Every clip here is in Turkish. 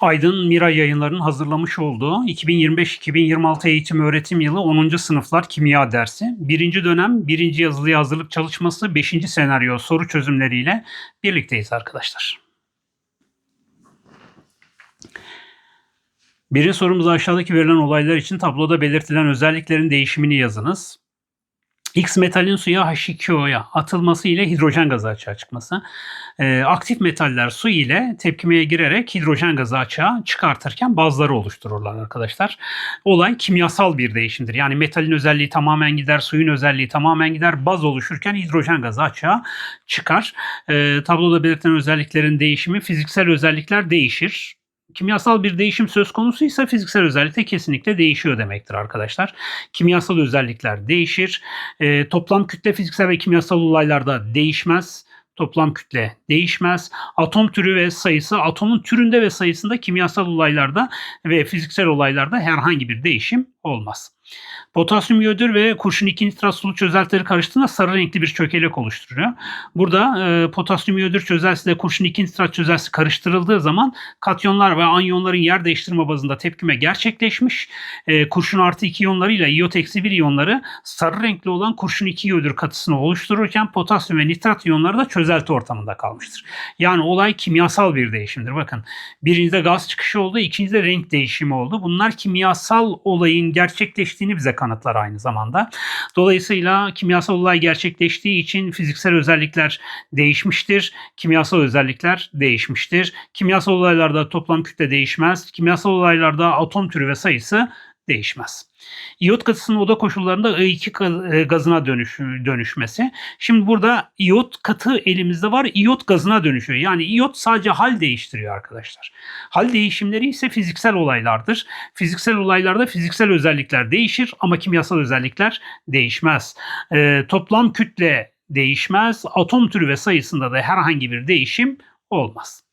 Aydın Mira yayınlarının hazırlamış olduğu 2025-2026 eğitim öğretim yılı 10. sınıflar kimya dersi. 1. dönem 1. yazılıya hazırlık çalışması 5. senaryo soru çözümleriyle birlikteyiz arkadaşlar. Birinci sorumuzda aşağıdaki verilen olaylar için tabloda belirtilen özelliklerin değişimini yazınız. X metalin suya H2O'ya atılması ile hidrojen gazı açığa çıkması. Ee, aktif metaller su ile tepkimeye girerek hidrojen gazı açığa çıkartırken bazları oluştururlar arkadaşlar. Olay kimyasal bir değişimdir. Yani metalin özelliği tamamen gider, suyun özelliği tamamen gider. Baz oluşurken hidrojen gazı açığa çıkar. Ee, tabloda belirtilen özelliklerin değişimi fiziksel özellikler değişir kimyasal bir değişim söz konusu ise fiziksel özellik de kesinlikle değişiyor demektir arkadaşlar. Kimyasal özellikler değişir. E, toplam kütle fiziksel ve kimyasal olaylarda değişmez. Toplam kütle değişmez. Atom türü ve sayısı atomun türünde ve sayısında kimyasal olaylarda ve fiziksel olaylarda herhangi bir değişim olmaz. Potasyum iyodür ve kurşun 2 nitrat sulu çözeltileri karıştığında sarı renkli bir çökelek oluşturuyor. Burada e, potasyum iyodür çözeltisi ile kurşun 2 nitrat çözeltisi karıştırıldığı zaman katyonlar ve anyonların yer değiştirme bazında tepkime gerçekleşmiş. E, kurşun artı 2 iyonlarıyla iyot eksi 1 iyonları sarı renkli olan kurşun 2 iyodür katısını oluştururken potasyum ve nitrat iyonları da çözelti ortamında kalmıştır. Yani olay kimyasal bir değişimdir. Bakın birincide gaz çıkışı oldu, ikincide renk değişimi oldu. Bunlar kimyasal olayın gerçekleştiğini bize kanıtlar aynı zamanda. Dolayısıyla kimyasal olay gerçekleştiği için fiziksel özellikler değişmiştir. Kimyasal özellikler değişmiştir. Kimyasal olaylarda toplam kütle değişmez. Kimyasal olaylarda atom türü ve sayısı değişmez. İyot katısının oda koşullarında I2 e, gazına dönüş, dönüşmesi. Şimdi burada iyot katı elimizde var. İyot gazına dönüşüyor. Yani iyot sadece hal değiştiriyor arkadaşlar. Hal değişimleri ise fiziksel olaylardır. Fiziksel olaylarda fiziksel özellikler değişir ama kimyasal özellikler değişmez. E, toplam kütle değişmez. Atom türü ve sayısında da herhangi bir değişim olmaz.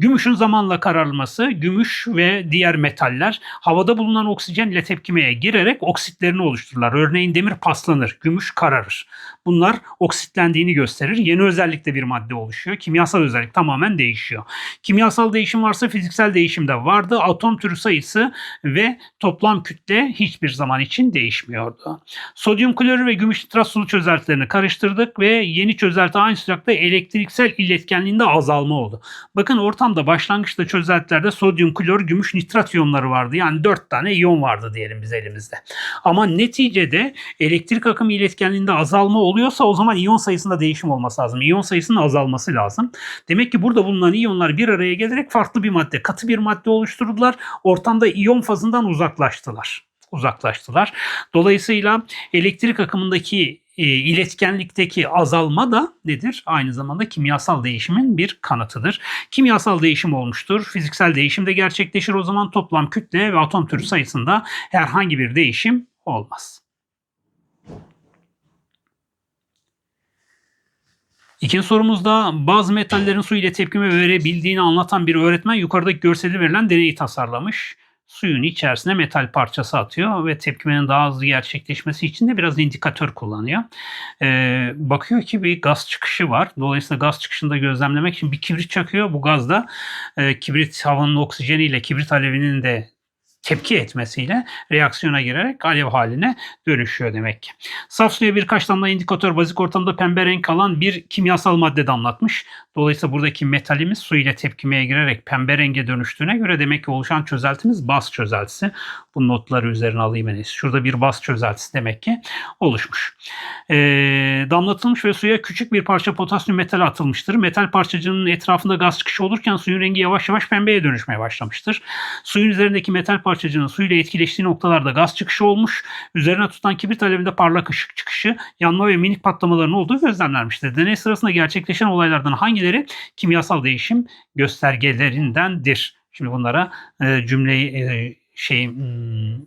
Gümüşün zamanla kararması, gümüş ve diğer metaller havada bulunan oksijen ile tepkimeye girerek oksitlerini oluştururlar. Örneğin demir paslanır, gümüş kararır. Bunlar oksitlendiğini gösterir. Yeni özellikle bir madde oluşuyor. Kimyasal özellik tamamen değişiyor. Kimyasal değişim varsa fiziksel değişim de vardı. Atom türü sayısı ve toplam kütle hiçbir zaman için değişmiyordu. Sodyum klorür ve gümüş nitrat sulu çözeltilerini karıştırdık ve yeni çözelti aynı sıcakta elektriksel iletkenliğinde azalma oldu. Bakın ortamda başlangıçta çözeltilerde sodyum klor, gümüş nitrat iyonları vardı. Yani 4 tane iyon vardı diyelim biz elimizde. Ama neticede elektrik akımı iletkenliğinde azalma oluyorsa o zaman iyon sayısında değişim olması lazım. İyon sayısının azalması lazım. Demek ki burada bulunan iyonlar bir araya gelerek farklı bir madde, katı bir madde oluşturdular. Ortamda iyon fazından uzaklaştılar uzaklaştılar. Dolayısıyla elektrik akımındaki e, iletkenlikteki azalma da nedir? Aynı zamanda kimyasal değişimin bir kanıtıdır. Kimyasal değişim olmuştur. Fiziksel değişim de gerçekleşir. O zaman toplam kütle ve atom türü sayısında herhangi bir değişim olmaz. İkinci sorumuzda bazı metallerin su ile tepkime verebildiğini anlatan bir öğretmen yukarıdaki görseli verilen deneyi tasarlamış suyun içerisine metal parçası atıyor ve tepkimenin daha hızlı gerçekleşmesi için de biraz indikatör kullanıyor. Ee, bakıyor ki bir gaz çıkışı var. Dolayısıyla gaz çıkışını da gözlemlemek için bir kibrit çakıyor. Bu gaz da e, kibrit havanın oksijeniyle kibrit alevinin de tepki etmesiyle reaksiyona girerek alev haline dönüşüyor demek ki. Saf suya birkaç damla indikatör bazik ortamda pembe renk alan bir kimyasal madde damlatmış. Dolayısıyla buradaki metalimiz su ile tepkimeye girerek pembe renge dönüştüğüne göre demek ki oluşan çözeltimiz baz çözeltisi. Bu notları üzerine alayım en iyisi. Şurada bir baz çözeltisi demek ki oluşmuş. E, damlatılmış ve suya küçük bir parça potasyum metal atılmıştır. Metal parçacığının etrafında gaz çıkışı olurken suyun rengi yavaş yavaş pembeye dönüşmeye başlamıştır. Suyun üzerindeki metal parçacığının suyla etkileştiği noktalarda gaz çıkışı olmuş. Üzerine tutan kibrit alevinde parlak ışık çıkışı, yanma ve minik patlamaların olduğu gözlemlenmiştir. Deney sırasında gerçekleşen olaylardan hangileri kimyasal değişim göstergelerindendir? Şimdi bunlara e, cümleyi e, şey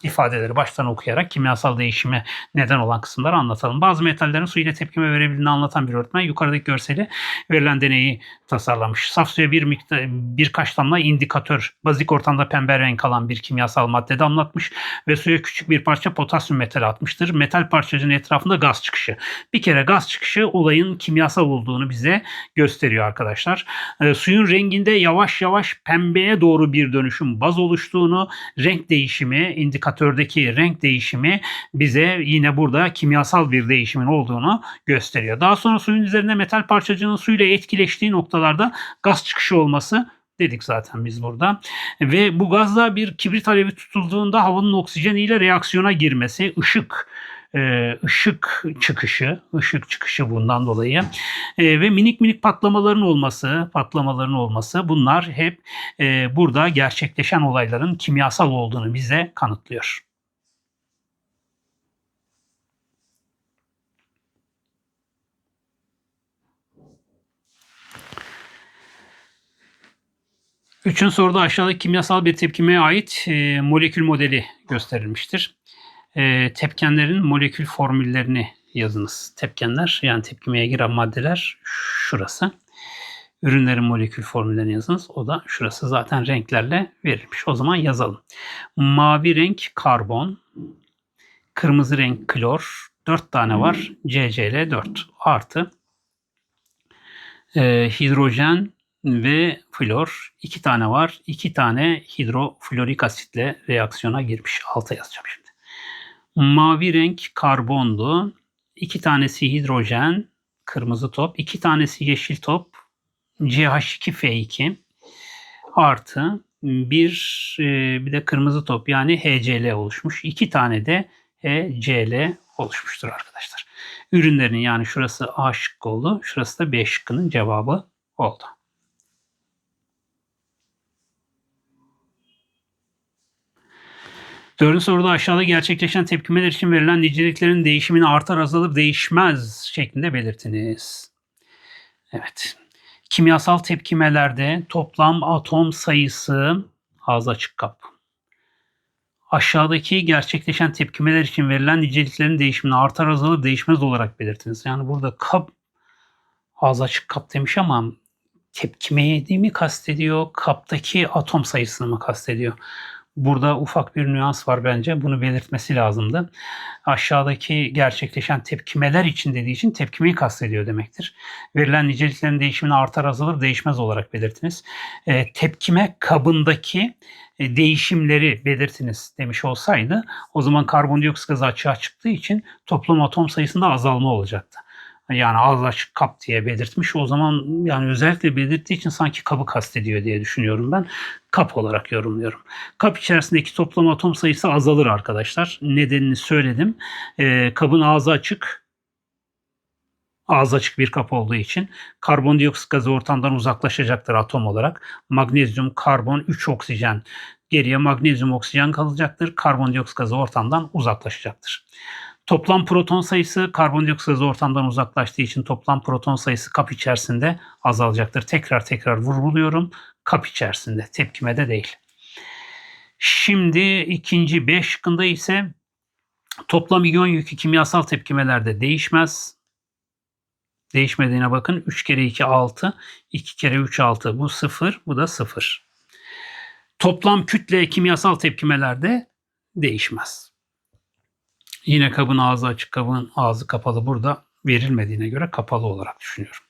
ifadeleri baştan okuyarak kimyasal değişime neden olan kısımları anlatalım. Bazı metallerin su ile tepkime verebildiğini anlatan bir öğretmen yukarıdaki görseli verilen deneyi tasarlamış. Saf suya bir miktar, birkaç damla indikatör, bazik ortamda pembe renk alan bir kimyasal madde damlatmış ve suya küçük bir parça potasyum metali atmıştır. Metal parçacığının etrafında gaz çıkışı. Bir kere gaz çıkışı olayın kimyasal olduğunu bize gösteriyor arkadaşlar. E, suyun renginde yavaş yavaş pembeye doğru bir dönüşüm baz oluştuğunu, renk değişimi, indikatördeki renk değişimi bize yine burada kimyasal bir değişimin olduğunu gösteriyor. Daha sonra suyun üzerinde metal parçacığının suyla etkileştiği noktalarda gaz çıkışı olması dedik zaten biz burada. Ve bu gazla bir kibrit alevi tutulduğunda havanın oksijeniyle reaksiyona girmesi, ışık e, ışık çıkışı, ışık çıkışı bundan dolayı e, ve minik minik patlamaların olması, patlamaların olması bunlar hep e, burada gerçekleşen olayların kimyasal olduğunu bize kanıtlıyor. Üçüncü soruda aşağıdaki kimyasal bir tepkimeye ait e, molekül modeli gösterilmiştir. E, tepkenlerin molekül formüllerini yazınız. Tepkenler yani tepkimeye giren maddeler şurası. Ürünlerin molekül formüllerini yazınız. O da şurası zaten renklerle verilmiş. O zaman yazalım. Mavi renk karbon, kırmızı renk klor, 4 tane var. CCl 4 artı e, hidrojen ve flor iki tane var. İki tane hidroflorik asitle reaksiyona girmiş. Alta yazacağım şimdi. Mavi renk karbondu. İki tanesi hidrojen, kırmızı top. iki tanesi yeşil top, CH2F2 artı bir e, bir de kırmızı top yani HCl oluşmuş. İki tane de HCl oluşmuştur arkadaşlar. Ürünlerin yani şurası A şıkkı oldu. Şurası da B şıkkının cevabı oldu. Dördüncü soruda aşağıda gerçekleşen tepkimeler için verilen niceliklerin değişimini artar azalır değişmez şeklinde belirtiniz. Evet. Kimyasal tepkimelerde toplam atom sayısı ağız açık kap. Aşağıdaki gerçekleşen tepkimeler için verilen niceliklerin değişimini artar azalır değişmez olarak belirtiniz. Yani burada kap ağız açık kap demiş ama tepkimeye mi kastediyor, kaptaki atom sayısını mı kastediyor? Burada ufak bir nüans var bence. Bunu belirtmesi lazımdı. Aşağıdaki gerçekleşen tepkimeler için dediği için tepkimeyi kastediyor demektir. Verilen niceliklerin değişimini artar azalır değişmez olarak belirtiniz. E, tepkime kabındaki e, değişimleri belirtiniz demiş olsaydı o zaman karbondioksit gazı açığa çıktığı için toplam atom sayısında azalma olacaktı yani az açık kap diye belirtmiş. O zaman yani özellikle belirttiği için sanki kabı kastediyor diye düşünüyorum ben. Kap olarak yorumluyorum. Kap içerisindeki toplam atom sayısı azalır arkadaşlar. Nedenini söyledim. Ee, kabın ağzı açık. Ağzı açık bir kap olduğu için karbondioksit gazı ortamdan uzaklaşacaktır atom olarak. Magnezyum, karbon, 3 oksijen geriye magnezyum oksijen kalacaktır. Karbondioksit gazı ortamdan uzaklaşacaktır. Toplam proton sayısı karbondioksit ortamdan uzaklaştığı için toplam proton sayısı kap içerisinde azalacaktır. Tekrar tekrar vurguluyorum. Kap içerisinde, tepkimede değil. Şimdi ikinci B şıkkında ise toplam iyon yükü kimyasal tepkimelerde değişmez. Değişmediğine bakın. 3 kere 2 6, 2 kere 3 6. Bu 0, bu da 0. Toplam kütle kimyasal tepkimelerde değişmez. Yine kabın ağzı açık, kabın ağzı kapalı burada verilmediğine göre kapalı olarak düşünüyorum.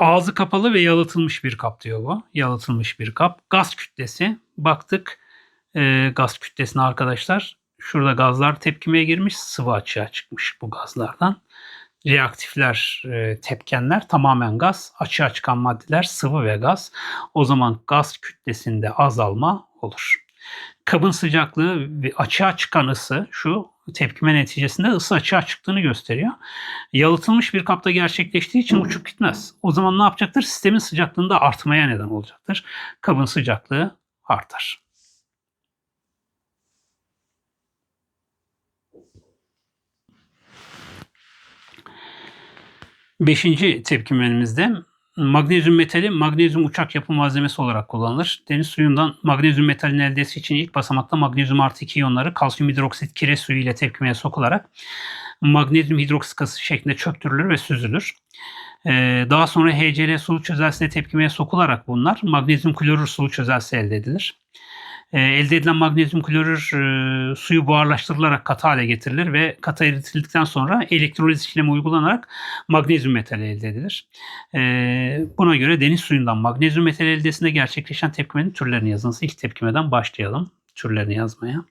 Ağzı kapalı ve yalıtılmış bir kap diyor bu. Yalıtılmış bir kap. Gaz kütlesi. Baktık e, gaz kütlesine arkadaşlar. Şurada gazlar tepkimeye girmiş. Sıvı açığa çıkmış bu gazlardan. Reaktifler, e, tepkenler tamamen gaz. Açığa çıkan maddeler sıvı ve gaz. O zaman gaz kütlesinde azalma olur kabın sıcaklığı ve açığa çıkan ısı şu tepkime neticesinde ısı açığa çıktığını gösteriyor. Yalıtılmış bir kapta gerçekleştiği için uçup gitmez. O zaman ne yapacaktır? Sistemin sıcaklığında artmaya neden olacaktır. Kabın sıcaklığı artar. Beşinci tepkimenimizde Magnezyum metali magnezyum uçak yapı malzemesi olarak kullanılır. Deniz suyundan magnezyum metalin elde etmesi için ilk basamakta magnezyum artı 2 iyonları kalsiyum hidroksit kire suyu ile tepkimeye sokularak magnezyum hidroksikası şeklinde çöktürülür ve süzülür. Ee, daha sonra HCl sulu çözeltisine tepkimeye sokularak bunlar magnezyum klorür sulu çözeltisi elde edilir. Ee, elde edilen magnezyum klorür e, suyu buharlaştırılarak katı hale getirilir ve katı eritildikten sonra elektroliz işlemi uygulanarak magnezyum metali elde edilir. Ee, buna göre deniz suyundan magnezyum metali elde etmesinde gerçekleşen tepkimenin türlerini yazınız. İlk tepkimeden başlayalım türlerini yazmaya.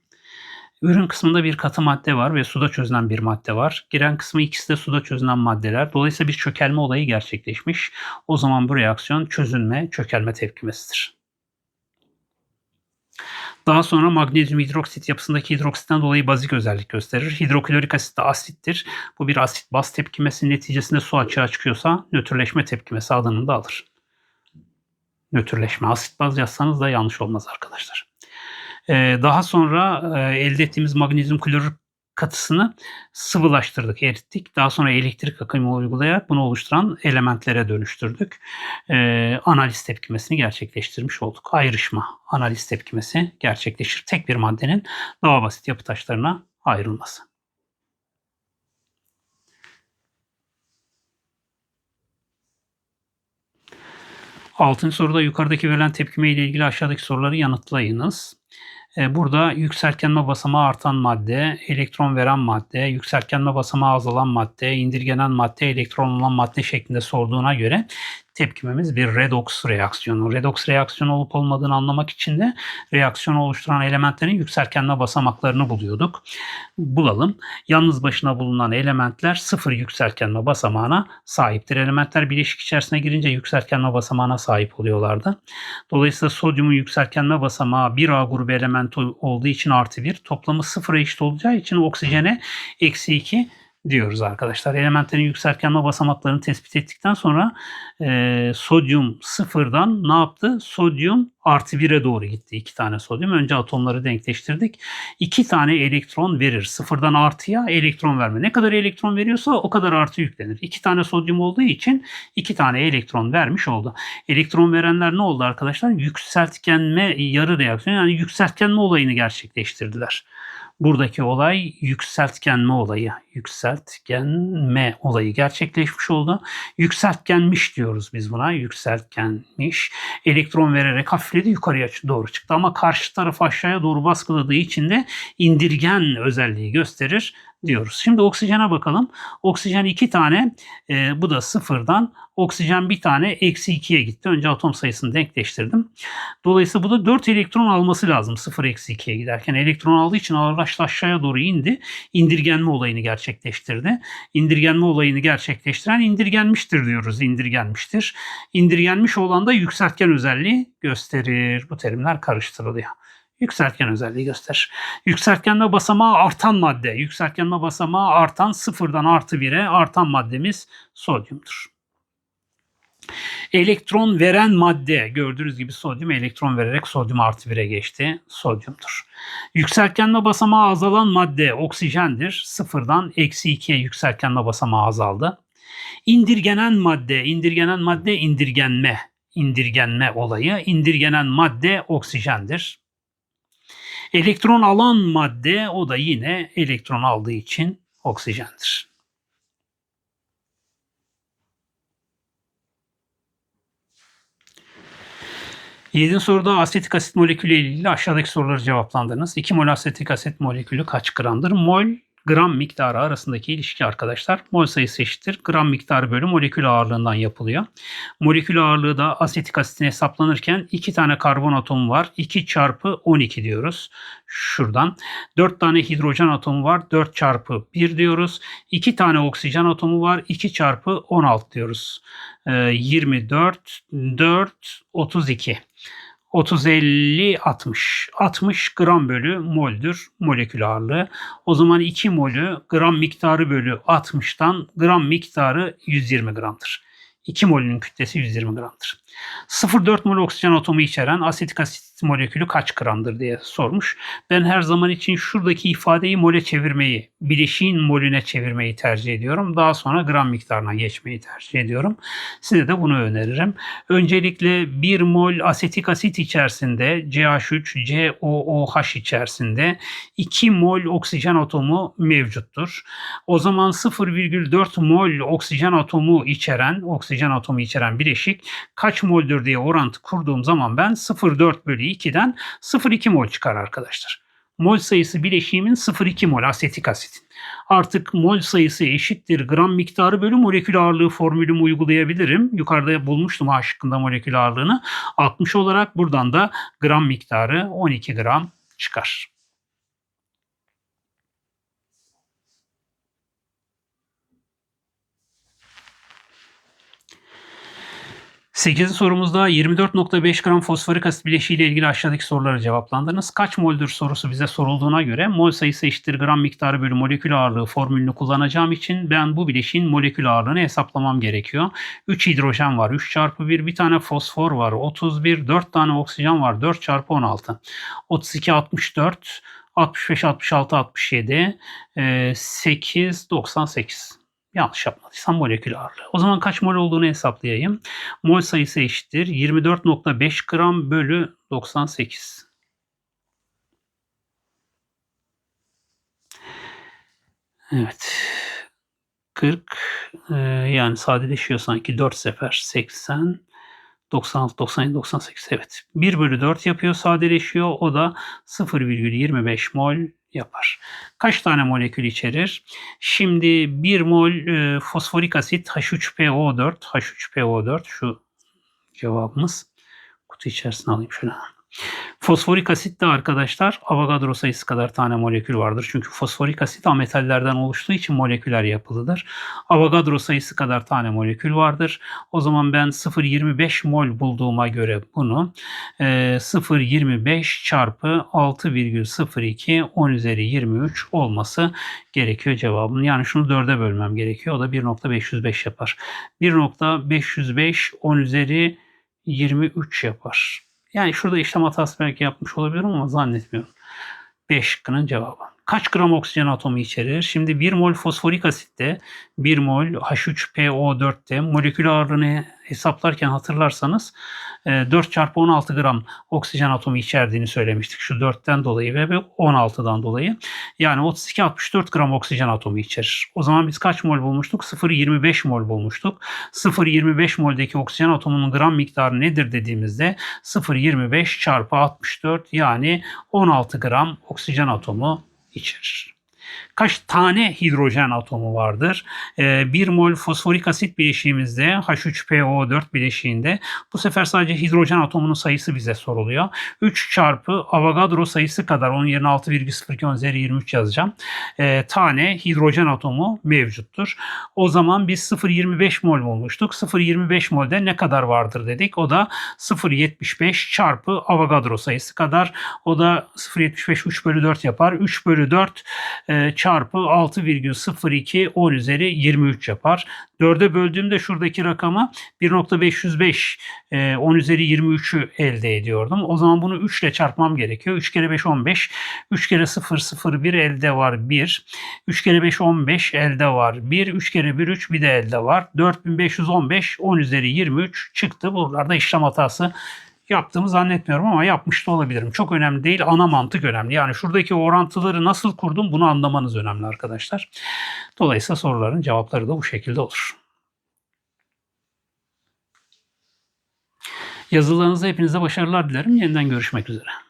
Ürün kısmında bir katı madde var ve suda çözülen bir madde var. Giren kısmı ikisi de suda çözülen maddeler. Dolayısıyla bir çökelme olayı gerçekleşmiş. O zaman bu reaksiyon çözünme, çökelme tepkimesidir. Daha sonra magnezyum hidroksit yapısındaki hidroksitten dolayı bazik özellik gösterir. Hidroklorik asit de asittir. Bu bir asit baz tepkimesi neticesinde su açığa çıkıyorsa nötrleşme tepkimesi adını da alır. Nötrleşme asit baz yazsanız da yanlış olmaz arkadaşlar. Ee, daha sonra e, elde ettiğimiz magnezyum klorür katısını sıvılaştırdık, erittik. Daha sonra elektrik akımı uygulayarak bunu oluşturan elementlere dönüştürdük. Ee, analiz tepkimesini gerçekleştirmiş olduk. Ayrışma analiz tepkimesi gerçekleşir. Tek bir maddenin daha basit yapı taşlarına ayrılması. Altıncı soruda yukarıdaki verilen tepkime ile ilgili aşağıdaki soruları yanıtlayınız. E, burada yükseltgenme basamağı artan madde, elektron veren madde, yükseltgenme basamağı azalan madde, indirgenen madde, elektron olan madde şeklinde sorduğuna göre tepkimemiz bir redoks reaksiyonu. Redoks reaksiyonu olup olmadığını anlamak için de reaksiyonu oluşturan elementlerin yükseltgenme basamaklarını buluyorduk. Bulalım. Yalnız başına bulunan elementler sıfır yükseltgenme basamağına sahiptir. Elementler bileşik içerisine girince yükseltgenme basamağına sahip oluyorlardı. Dolayısıyla sodyumun yükseltgenme basamağı 1A grubu element olduğu için artı 1. Toplamı sıfıra eşit olacağı için oksijene eksi 2 diyoruz arkadaşlar. Elementlerin yükseltgenme basamaklarını tespit ettikten sonra e, sodyum sıfırdan ne yaptı? Sodyum artı 1'e doğru gitti. İki tane sodyum. Önce atomları denkleştirdik. İki tane elektron verir. Sıfırdan artıya elektron verme. Ne kadar elektron veriyorsa o kadar artı yüklenir. İki tane sodyum olduğu için iki tane elektron vermiş oldu. Elektron verenler ne oldu arkadaşlar? Yükseltgenme yarı reaksiyon yani yükseltgenme olayını gerçekleştirdiler. Buradaki olay yükseltgenme olayı, yükseltgenme olayı gerçekleşmiş oldu. Yükseltgenmiş diyoruz biz buna, yükseltgenmiş. Elektron vererek hafifledi yukarıya doğru çıktı ama karşı taraf aşağıya doğru baskıladığı için de indirgen özelliği gösterir diyoruz. Şimdi oksijene bakalım. Oksijen iki tane e, bu da sıfırdan oksijen bir tane eksi ikiye gitti. Önce atom sayısını denkleştirdim. Dolayısıyla bu da 4 elektron alması lazım 0 eksi 2'ye giderken. Elektron aldığı için ağırlaştı aşağıya doğru indi. İndirgenme olayını gerçekleştirdi. İndirgenme olayını gerçekleştiren indirgenmiştir diyoruz. İndirgenmiştir. İndirgenmiş olan da yükseltgen özelliği gösterir. Bu terimler karıştırılıyor yükseltgen özelliği gösterir. Yükseltgenme basamağı artan madde. Yükseltgenme basamağı artan sıfırdan artı 1'e artan maddemiz sodyumdur. Elektron veren madde gördüğünüz gibi sodyum elektron vererek sodyum artı 1'e geçti. Sodyumdur. Yükseltgenme basamağı azalan madde oksijendir. Sıfırdan eksi 2'ye yükseltgenme basamağı azaldı. İndirgenen madde, indirgenen madde indirgenme, indirgenme olayı. İndirgenen madde oksijendir. Elektron alan madde o da yine elektron aldığı için oksijendir. Yedinci soruda asetik asit molekülü ile ilgili aşağıdaki soruları cevaplandınız. 2 mol asetik asit molekülü kaç gramdır? Mol gram miktarı arasındaki ilişki arkadaşlar mol sayısı eşittir. Gram miktarı bölü molekül ağırlığından yapılıyor. Molekül ağırlığı da asetik asitin hesaplanırken 2 tane karbon atomu var. 2 çarpı 12 diyoruz. Şuradan. 4 tane hidrojen atomu var. 4 çarpı 1 diyoruz. 2 tane oksijen atomu var. 2 çarpı 16 diyoruz. 24, 4, 32. 30 50 60. 60 gram bölü moldür molekül ağırlığı. O zaman 2 molü gram miktarı bölü 60'tan gram miktarı 120 gramdır. 2 molünün kütlesi 120 gramdır. 0,4 mol oksijen atomu içeren asetik asit molekülü kaç gramdır diye sormuş. Ben her zaman için şuradaki ifadeyi mole çevirmeyi, bileşiğin molüne çevirmeyi tercih ediyorum. Daha sonra gram miktarına geçmeyi tercih ediyorum. Size de bunu öneririm. Öncelikle 1 mol asetik asit içerisinde CH3, COOH içerisinde 2 mol oksijen atomu mevcuttur. O zaman 0,4 mol oksijen atomu içeren, oksijen atomu içeren bileşik kaç moldür diye orantı kurduğum zaman ben 0,4 bölü 2'den 0,2 mol çıkar arkadaşlar. Mol sayısı bileşiğimin 0,2 mol asetik asitin. Artık mol sayısı eşittir gram miktarı bölü molekül ağırlığı formülümü uygulayabilirim. Yukarıda bulmuştum A şıkkında molekül ağırlığını. 60 olarak buradan da gram miktarı 12 gram çıkar. 8. sorumuzda 24.5 gram fosforik asit bileşiği ile ilgili aşağıdaki soruları cevaplandınız. Kaç moldür sorusu bize sorulduğuna göre mol sayısı eşittir gram miktarı bölü molekül ağırlığı formülünü kullanacağım için ben bu bileşiğin molekül ağırlığını hesaplamam gerekiyor. 3 hidrojen var 3 çarpı 1, bir tane fosfor var 31, 4 tane oksijen var 4 çarpı 16. 32, 64, 65, 66, 67, 8, 98. Yanlış yapmadıysam molekül ağırlığı. O zaman kaç mol olduğunu hesaplayayım. Mol sayısı eşittir. 24.5 gram bölü 98. Evet. 40 e, yani sadeleşiyor sanki 4 sefer 80 96 97 98 evet 1 bölü 4 yapıyor sadeleşiyor o da 0,25 mol yapar. Kaç tane molekül içerir? Şimdi 1 mol e, fosforik asit H3PO4, H3PO4 şu cevabımız. Kutu içerisine alayım şöyle. Fosforik asit de arkadaşlar Avogadro sayısı kadar tane molekül vardır. Çünkü fosforik asit ametallerden oluştuğu için moleküler yapılıdır. Avogadro sayısı kadar tane molekül vardır. O zaman ben 0,25 mol bulduğuma göre bunu 0,25 çarpı 6,02 10 üzeri 23 olması gerekiyor cevabın. Yani şunu 4'e bölmem gerekiyor. O da 1.505 yapar. 1.505 10 üzeri 23 yapar. Yani şurada işlem hatası belki yapmış olabilirim ama zannetmiyorum. 5 şıkkının cevabı. Kaç gram oksijen atomu içerir? Şimdi 1 mol fosforik asitte 1 mol H3PO4'te molekül ağırlığını hesaplarken hatırlarsanız 4 e, çarpı 16 gram oksijen atomu içerdiğini söylemiştik. Şu 4'ten dolayı ve 16'dan dolayı. Yani 32-64 gram oksijen atomu içerir. O zaman biz kaç mol bulmuştuk? 0,25 mol bulmuştuk. 0,25 moldeki oksijen atomunun gram miktarı nedir dediğimizde 0,25 çarpı 64 yani 16 gram oksijen atomu içerir kaç tane hidrojen atomu vardır? 1 ee, mol fosforik asit bileşiğimizde H3PO4 bileşiğinde bu sefer sadece hidrojen atomunun sayısı bize soruluyor. 3 çarpı Avogadro sayısı kadar onun yerine 6,02 üzeri 23 yazacağım. Ee, tane hidrojen atomu mevcuttur. O zaman biz 0,25 mol bulmuştuk. 0,25 molde ne kadar vardır dedik. O da 0,75 çarpı Avogadro sayısı kadar. O da 0,75 3 bölü 4 yapar. 3 bölü 4 e, çarpı 6,02 10 üzeri 23 yapar. 4'e böldüğümde şuradaki rakamı 1.505 10 e, üzeri 23'ü elde ediyordum. O zaman bunu 3 ile çarpmam gerekiyor. 3 kere 5 15. 3 kere 0 0 1 elde var 1. 3 kere 5 15 elde var 1. 3 kere 1 3 bir de elde var. 4515 10 üzeri 23 çıktı. Buralarda işlem hatası yaptığımı zannetmiyorum ama yapmış da olabilirim. Çok önemli değil. Ana mantık önemli. Yani şuradaki orantıları nasıl kurdum bunu anlamanız önemli arkadaşlar. Dolayısıyla soruların cevapları da bu şekilde olur. Yazılarınızda hepinize başarılar dilerim. Yeniden görüşmek üzere.